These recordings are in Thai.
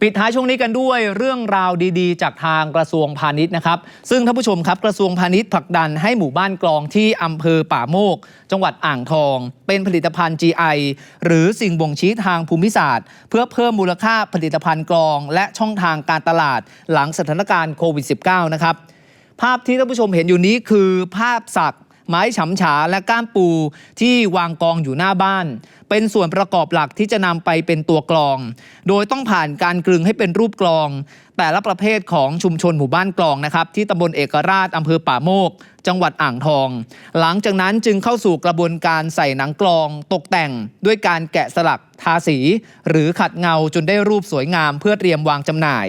ปิดท้ายช่วงนี้กันด้วยเรื่องราวดีๆ จากทางกระทรวงพาณิชย์นะครับ ซึ่งท่านผู้ชมครับกระทรวงพาณิชย์ผลักดันให้หมู่บ้านกลองที่อำเภอป่าโมก จังหวัดอ่างทอง เป็นผลิตภัณฑ์ GI หรือสิ่งบ่งชี้ทางภูมิศาสตร์ เพื่อเพิ่มมูลค่าผลิตภัณฑ์กลอง และช่องทางการตลาด หลังสถานการณ์โควิด -19 นะครับภาพที่ท่านผู้ชมเห็นอยู่นี้คือภาพสัก ไม้ฉำฉาและก้านปูที่วางกองอยู่หน้าบ้าน เป็นส่วนประกอบหลักที่จะนำไปเป็นตัวกลอง โดยต้องผ่านการกลึงให้เป็นรูปกลอง แต่ละประเภทของชุมชนหมู่บ้านกลองนะครับ ที่ตำบลเอกราชอำเภอป่าโมก จังหวัดอ่างทอง หลังจากนั้นจึงเข้าสู่กระบวนการใส่หนังกลองตกแต่ง ด้วยการแกะสลักทาสี หรือขัดเงาจนได้รูปสวยงามเพื่อเตรียมวางจำหน่าย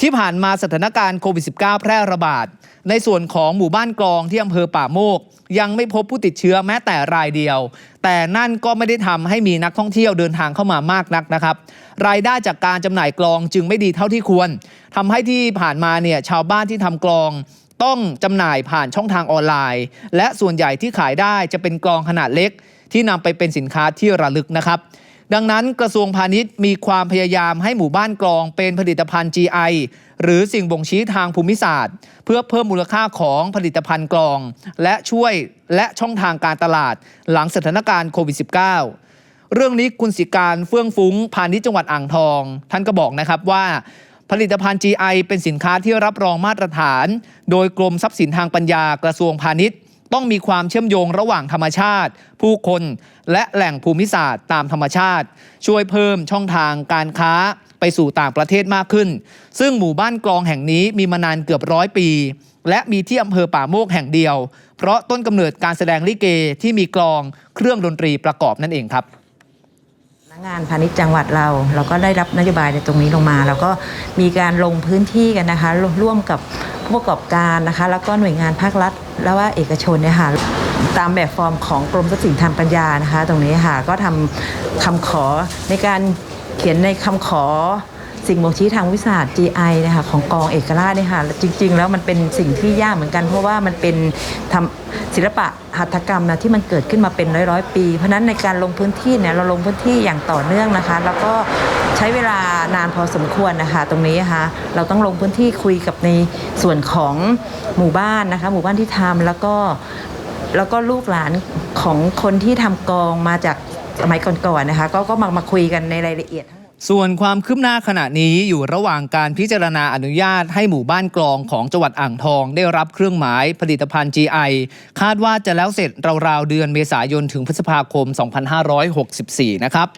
ที่ผ่านมาสถานการณ์โควิด -19 แพร่ระบาด ในส่วนของหมู่บ้านกลองที่อำเภอป่าโมก ยังไม่พบผู้ติดเชื้อแม้แต่รายเดียว แต่นั่นก็ไม่ได้ทำให้มีนักท่องเที่ยวเดินทางเข้ามามากนักนะครับ รายได้จากการจำหน่ายกลองจึงไม่ดีเท่าที่ควรทำให้ที่ผ่านมาเนี่ยชาวบ้านที่ทำกลองต้องจำหน่ายผ่านช่องทางออนไลน์ และส่วนใหญ่ที่ขายได้จะเป็นกลองขนาดเล็ก ที่นำไปเป็นสินค้าที่ระลึกนะครับ ดังนั้นกระทรวงพาณิชย์มีความพยายามให้หมู่บ้านกลองเป็นผลิตภัณฑ์ GI หรือสิ่งบ่งชี้ทางภูมิศาสตร์ เพื่อเพิ่มมูลค่าของผลิตภัณฑ์กลอง และช่วยและช่องทางการตลาด หลังสถานการณ์โควิด -19 เรื่องนี้คุณสิการเฟื่องฟุ้งพาณิชย์จังหวัดอ่างทอง ท่านก็บอกนะครับว่าผลิตภัณฑ์ GI เป็นสินค้าที่รับรองมาตรฐาน โดยกรมทรัพย์สินทางปัญญากระทรวงพาณิชย์ ต้องมีความเชื่อมโยงระหว่างธรรมชาติ ผู้คน และแหล่งภูมิศาสตร์ตามธรรมชาติ ช่วยเพิ่มช่องทางการค้าไปสู่ต่างประเทศมากขึ้น ซึ่งหมู่บ้านกลองแห่งนี้มีมานานเกือบร้อยปี และมีที่อำเภอป่าโมกแห่งเดียว เพราะต้นกำเนิดการแสดงลิเกที่มีกลองเครื่องดนตรีประกอบนั่นเองครับงานพาณิชย์จังหวัดเรา เราก็ได้รับนโยบายในตรงนี้ลงมาแล้วก็มีการลงพื้นที่กันนะคะ ร่วมกับ ผู้ประกอบการนะคะ แล้วก็หน่วยงานภาครัฐ แล้วว่าเอกชนเนี่ยค่ะตามแบบฟอร์มของกรมทรัพย์สินทางปัญญานะคะ ตรงนี้ค่ะก็ทำคำขอในการเขียนในคำขอ สิ่งบ่งชี้ทางวิชาสตร์ GI นะคะของกองเอกราชเนี่ยค่ะจริง ๆ แล้วมันเป็นสิ่งที่ยากเหมือนกัน เพราะว่ามันเป็นทำศิลปะหัตถกรรมนะที่มันเกิดขึ้นมาเป็นร้อยๆ ปี เพราะฉะนั้นในการลงพื้นที่เนี่ยเราลงพื้นที่อย่างต่อเนื่องนะคะ แล้วก็ใช้เวลานานพอสมควรนะคะ ตรงนี้นะคะเราต้องลงพื้นที่คุยกับในส่วนของหมู่บ้านนะคะ หมู่บ้านที่ทำแล้วก็แล้วก็ลูกหลานของคนที่ทำกองมาจากสมัยก่อนๆนะคะ ก็ก็มามาคุยกันในรายละเอียด ส่วนความคืบหน้าขณะนี้อยู่ระหว่างการพิจารณาอนุญาตให้หมู่บ้านกลองของจังหวัดอ่างทอง ได้รับเครื่องหมายผลิตภัณฑ์ GI คาดว่าจะแล้วเสร็จราวๆเดือนเมษายนถึงพฤษภาคม 2564 นะครับ